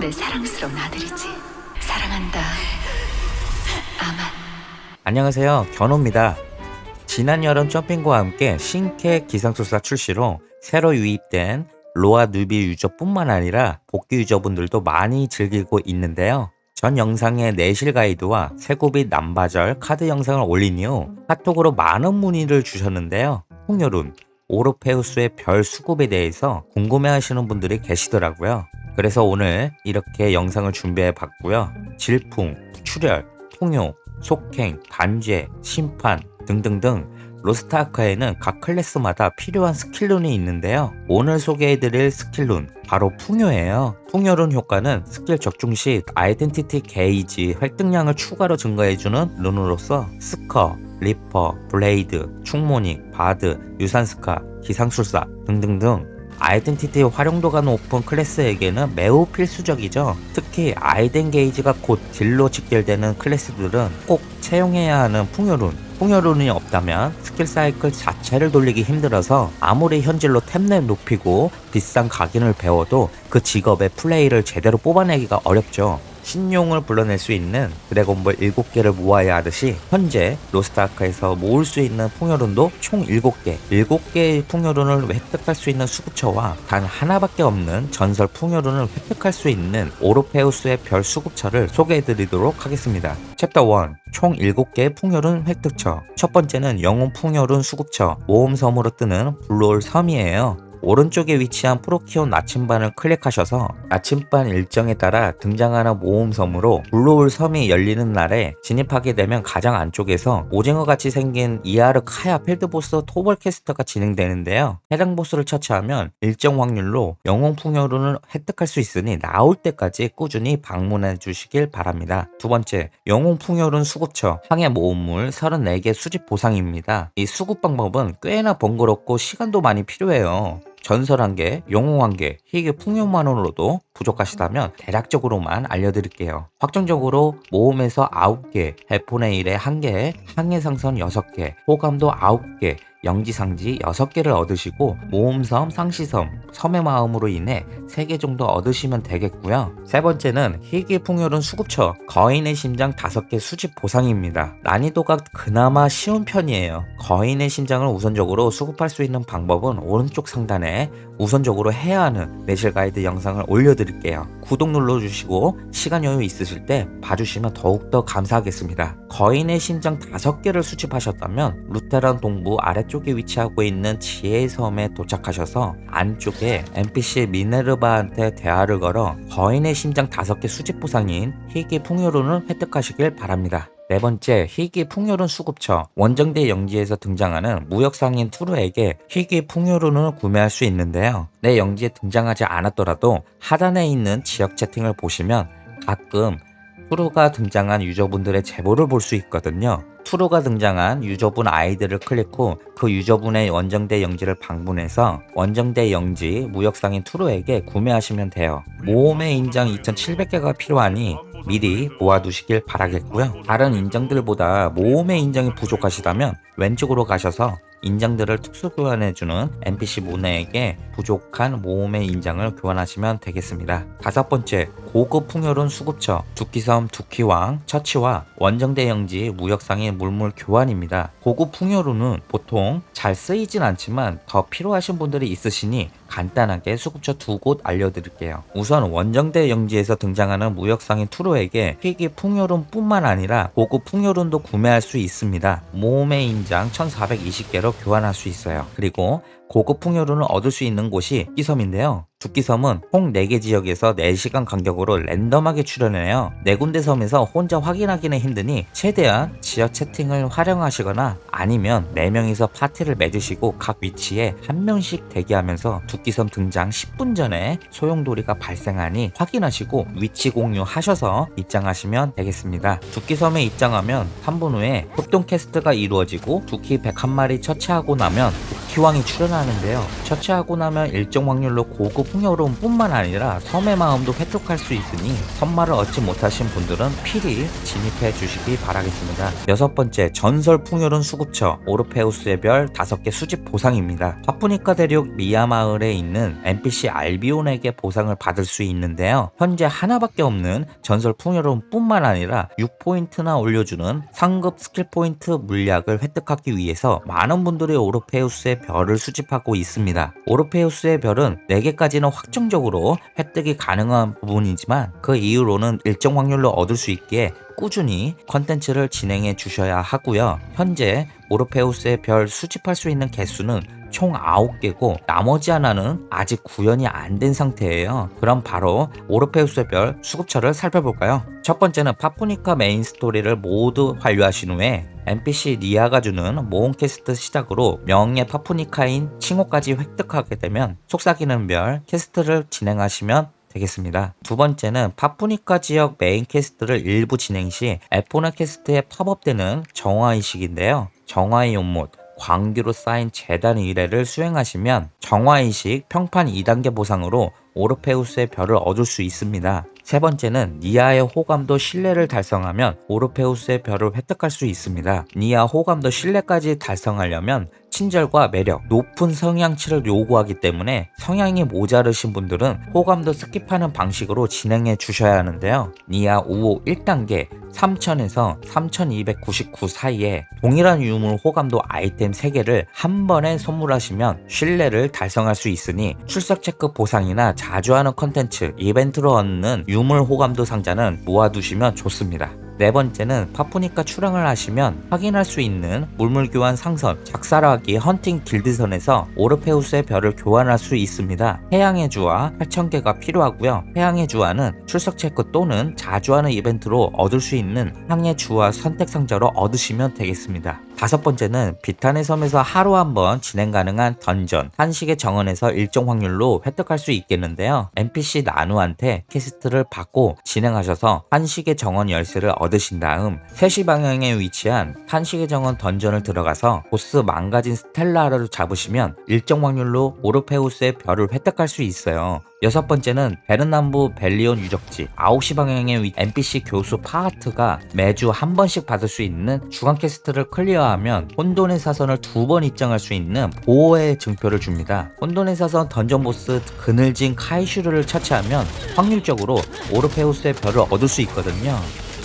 내 사랑스러운 아들이지. 사랑한다. 아만. 안녕하세요. 견호입니다. 지난 여름 점핑과 함께 신캐 기상술사 출시로 새로 유입된 로아 누비 유저뿐만 아니라 복귀 유저분들도 많이 즐기고 있는데요. 전 영상에 내실 가이드와 세고빛 남바절 카드 영상을 올린 이후 카톡으로 많은 문의를 주셨는데요. 홍여룬, 오르페우스의 별 수급에 대해서 궁금해 하시는 분들이 계시더라고요. 그래서 오늘 이렇게 영상을 준비해 봤고요. 질풍, 출혈, 통요, 속행, 단죄, 심판 등등등 로스트아크에는 각 클래스마다 필요한 스킬룬이 있는데요. 오늘 소개해드릴 스킬룬 바로 풍요예요. 풍요룬 효과는 스킬 적중 시 아이덴티티 게이지 획득량을 추가로 증가해주는 룬으로서 스커, 리퍼, 블레이드, 충모닉, 바드, 유산스카, 기상술사 등등등 아이덴티티의 활용도가 높은 클래스에게는 매우 필수적이죠. 특히 아이덴 게이지가 곧 딜로 직결되는 클래스들은 꼭 채용해야 하는 풍요룬. 풍요룬이 없다면 스킬 사이클 자체를 돌리기 힘들어서 아무리 현질로 템랩 높이고 비싼 각인을 배워도 그 직업의 플레이를 제대로 뽑아내기가 어렵죠. 신용을 불러낼 수 있는 드래곤볼 7개를 모아야 하듯이 현재 로스트아크에서 모을 수 있는 풍요룬도 총 7개. 7개의 풍요룬을 획득할 수 있는 수급처와 단 하나밖에 없는 전설 풍요룬을 획득할 수 있는 오르페우스의 별 수급처를 소개해드리도록 하겠습니다. 챕터 1 총 7개의 풍요룬 획득처. 첫 번째는 영웅 풍요룬 수급처. 모험섬으로 뜨는 블루홀 섬이에요 오른쪽에 위치한 프로키온 나침반을 클릭하셔서 나침반 일정에 따라 등장하는 모험섬으로 블루홀 섬이 열리는 날에 진입하게 되면 가장 안쪽에서 오징어같이 생긴 이하르 카야 필드보스 토벌 캐스터가 진행되는데요. 해당 보스를 처치하면 일정 확률로 영웅 풍요룬을 획득할 수 있으니 나올 때까지 꾸준히 방문해 주시길 바랍니다. 두 번째, 영웅 풍요룬 수급처 항해 모험물 34개 수집 보상입니다. 이 수급 방법은 꽤나 번거롭고 시간도 많이 필요해요. 전설 한 개, 영웅 한 개, 희귀 풍요만으로도 부족하시다면 대략적으로만 알려드릴게요. 확정적으로 모험에서 9개, 해포네일에 1개, 항해상선 6개, 호감도 9개, 영지상지 6개를 얻으시고 모험섬, 상시섬, 섬의 마음으로 인해 3개 정도 얻으시면 되겠고요. 세 번째는 희귀 풍요룬 수급처, 거인의 심장 5개 수집 보상입니다. 난이도가 그나마 쉬운 편이에요. 거인의 심장을 우선적으로 수급할 수 있는 방법은 오른쪽 상단에 우선적으로 해야 하는 매실 가이드 영상을 올려드릴게요. 구독 눌러주시고 시간 여유 있으실 때 봐주시면 더욱더 감사하겠습니다. 거인의 심장 5개를 수집하셨다면 루테란 동부 아래 쪽에 위치하고 있는 지혜의 섬에 도착하셔서 안쪽에 NPC 미네르바한테 대화를 걸어 거인의 심장 5개 수집 보상인 희귀 풍요론을 획득하시길 바랍니다. 네 번째, 희귀 풍요룬 수급처. 원정대 영지에서 등장하는 무역상인 투르에게 희귀 풍요룬을 구매할 수 있는데요. 내 영지에 등장하지 않았더라도 하단에 있는 지역 채팅을 보시면 가끔 투르가 등장한 유저분들의 제보를 볼 수 있거든요. 투르가 등장한 유저분 아이디를 클릭 후 그 유저분의 원정대 영지를 방문해서 원정대 영지 무역상인 투르에게 구매하시면 돼요. 모험의 인장 2,700개가 필요하니 미리 모아두시길 바라겠고요. 다른 인장들보다 모험의 인장이 부족하시다면 왼쪽으로 가셔서 인장들을 특수 교환해주는 NPC 모네에게 부족한 모험의 인장을 교환하시면 되겠습니다. 다섯 번째, 고급 풍요룬 수급처, 두키섬 두키왕, 처치와 원정대 영지 무역상의 물물 교환입니다. 고급 풍요룬은 보통 잘 쓰이진 않지만 더 필요하신 분들이 있으시니 간단하게 수급처 두 곳 알려드릴게요. 우선 원정대 영지에서 등장하는 무역상인 투로에게 희귀 풍요룬 뿐만 아니라 고급 풍요룬도 구매할 수 있습니다. 모험의 인장 1420개로 교환할 수 있어요. 그리고 고급 풍요룬을 얻을 수 있는 곳이 끼섬인데요. 두끼섬은 총 4개 지역에서 4시간 간격으로 랜덤하게 출연해요. 네 군데 섬에서 혼자 확인하기는 힘드니 최대한 지역 채팅을 활용하시거나 아니면 4명이서 파티를 맺으시고 각 위치에 한 명씩 대기하면서 두끼섬 등장 10분 전에 소용돌이가 발생하니 확인하시고 위치 공유하셔서 입장하시면 되겠습니다. 두끼섬에 입장하면 3분 후에 협동 캐스트가 이루어지고 두끼 101마리 처치하고 나면 루키왕이 출연하는데요. 처치하고 나면 일정 확률로 고급 풍요로움 뿐만 아니라 섬의 마음도 획득할 수 있으니 선마를 얻지 못하신 분들은 필히 진입해 주시기 바라겠습니다. 여섯 번째, 전설 풍요로운 수급처 오르페우스의 별 다섯 개 수집 보상입니다. 파푸니카 대륙 미아 마을에 있는 NPC 알비온에게 보상을 받을 수 있는데요. 현재 하나밖에 없는 전설 풍요로움 뿐만 아니라 6포인트나 올려주는 상급 스킬 포인트 물약을 획득하기 위해서 많은 분들이 오르페우스의 별을 수집하고 있습니다. 오르페우스의 별은 4개까지는 확정적으로 획득이 가능한 부분이지만 그 이후로는 일정 확률로 얻을 수 있기에 꾸준히 컨텐츠를 진행해 주셔야 하고요. 현재 오르페우스의 별 수집할 수 있는 개수는 총 9개고 나머지 하나는 아직 구현이 안 된 상태예요. 그럼 바로 오르페우스의 별 수급처를 살펴볼까요? 첫 번째는 파푸니카 메인 스토리를 모두 완료하신 후에 NPC 니아가 주는 모험 퀘스트 시작으로 명예 파푸니카인 칭호까지 획득하게 되면 속삭이는 별 퀘스트를 진행하시면 되겠습니다. 두 번째는 파푸니카 지역 메인 퀘스트를 일부 진행 시 에포나 퀘스트에 팝업되는 정화의식인데요. 정화의 연못, 광기로 쌓인 재단 의뢰를 수행하시면 정화의식 평판 2단계 보상으로 오르페우스의 별을 얻을 수 있습니다. 세 번째는 니아의 호감도 신뢰를 달성하면 오르페우스의 별을 획득할 수 있습니다. 니아 호감도 신뢰까지 달성하려면 친절과 매력, 높은 성향치를 요구하기 때문에 성향이 모자르신 분들은 호감도 스킵하는 방식으로 진행해 주셔야 하는데요. 니아 5호 1단계 3000에서 3299 사이에 동일한 유물 호감도 아이템 3개를 한 번에 선물하시면 신뢰를 달성할 수 있으니 출석 체크 보상이나 자주 하는 컨텐츠, 이벤트로 얻는 유물 호감도 상자는 모아두시면 좋습니다. 네 번째는 파푸니카 출항을 하시면 확인할 수 있는 물물 교환 상선, 작사라기 헌팅 길드선에서 오르페우스의 별을 교환할 수 있습니다. 해양의 주와 8,000개가 필요하고요. 해양의 주화는 출석 체크 또는 자주 하는 이벤트로 얻을 수 있는 항의 주화 선택 상자로 얻으시면 되겠습니다. 다섯 번째는 비탄의 섬에서 하루 한 번 진행 가능한 던전, 한식의 정원에서 일정 확률로 획득할 수 있겠는데요. NPC 나누한테 퀘스트를 받고 진행하셔서 한식의 정원 열쇠를 얻 으신 다음 3시 방향에 위치한 한식의 정원 던전을 들어가서 보스 망가진 스텔라를 잡으시면 일정 확률로 오르페우스의 별을 획득할 수 있어요. 여섯 번째는 베른남부 벨리온 유적지 9시 방향에 위 NPC 교수 파하트가 매주 한 번씩 받을 수 있는 주간 퀘스트를 클리어하면 혼돈의 사선을 두 번 입장할 수 있는 보호의 증표를 줍니다. 혼돈의 사선 던전 보스 그늘진 카이슈르를 처치하면 확률적으로 오르페우스의 별을 얻을 수 있거든요.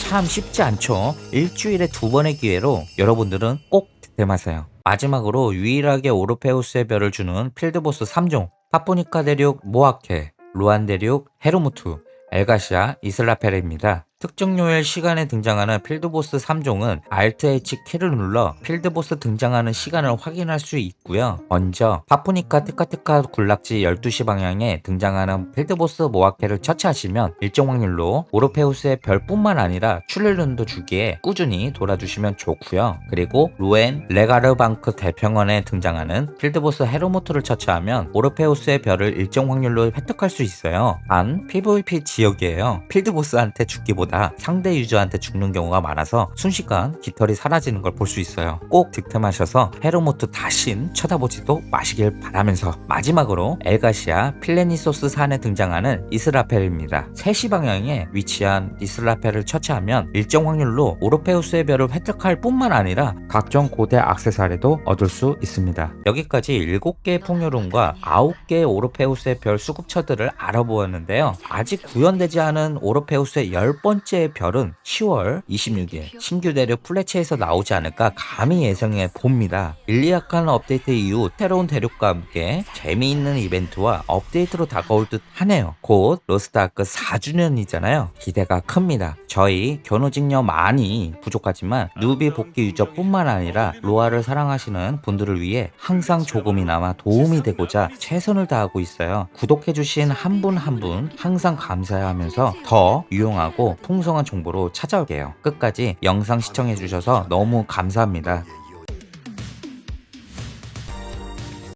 참 쉽지 않죠. 일주일에 두 번의 기회로 여러분들은 꼭 득템하세요. 마지막으로 유일하게 오르페우스의 별을 주는 필드보스 3종 파푸니카 대륙 모아케, 루안 대륙 헤르무트, 엘가시아, 이슬라페레입니다. 특정 요일 시간에 등장하는 필드보스 3종은 Alt H 키를 눌러 필드보스 등장하는 시간을 확인할 수 있고요. 먼저 파푸니카 테카테카 군락지 12시 방향에 등장하는 필드보스 모아케를 처치하시면 일정 확률로 오르페우스의 별뿐만 아니라 출혈run도 주기에 꾸준히 돌아주시면 좋고요. 그리고 루엔 레가르방크 대평원에 등장하는 필드보스 헤로모트를 처치하면 오르페우스의 별을 일정 확률로 획득할 수 있어요. 단 PVP 지역이에요. 필드보스한테 죽기보다 상대 유저한테 죽는 경우가 많아서 순식간 깃털이 사라지는 걸 볼 수 있어요. 꼭 득템하셔서 헤로모트 다신 쳐다보지도 마시길 바라면서 마지막으로 엘가시아 필레니소스 산에 등장하는 이스라펠입니다. 3시 방향에 위치한 이스라펠을 처치하면 일정 확률로 오르페우스의 별을 획득할 뿐만 아니라 각종 고대 악세사리도 얻을 수 있습니다. 여기까지 7개의 풍요론과 9개의 오르페우스의 별 수급처들을 알아보았는데요. 아직 구현되지 않은 오르페우스의 10 번째 별은 10월 26일 신규 대륙 플래치에서 나오지 않을까 감히 예상해 봅니다. 일리아칸 업데이트 이후 새로운 대륙과 함께 재미있는 이벤트와 업데이트로 다가올 듯 하네요. 곧 로스트아크 4주년이잖아요. 기대가 큽니다. 저희 견우직녀 많이 부족하지만 누비 복귀 유저뿐만 아니라 로아를 사랑하시는 분들을 위해 항상 조금이나마 도움이 되고자 최선을 다하고 있어요. 구독해주신 한 분 한 분 항상 감사하면서 더 유용하고 풍성한 정보로 찾아올게요. 끝까지 영상 시청해주셔서 너무 감사합니다.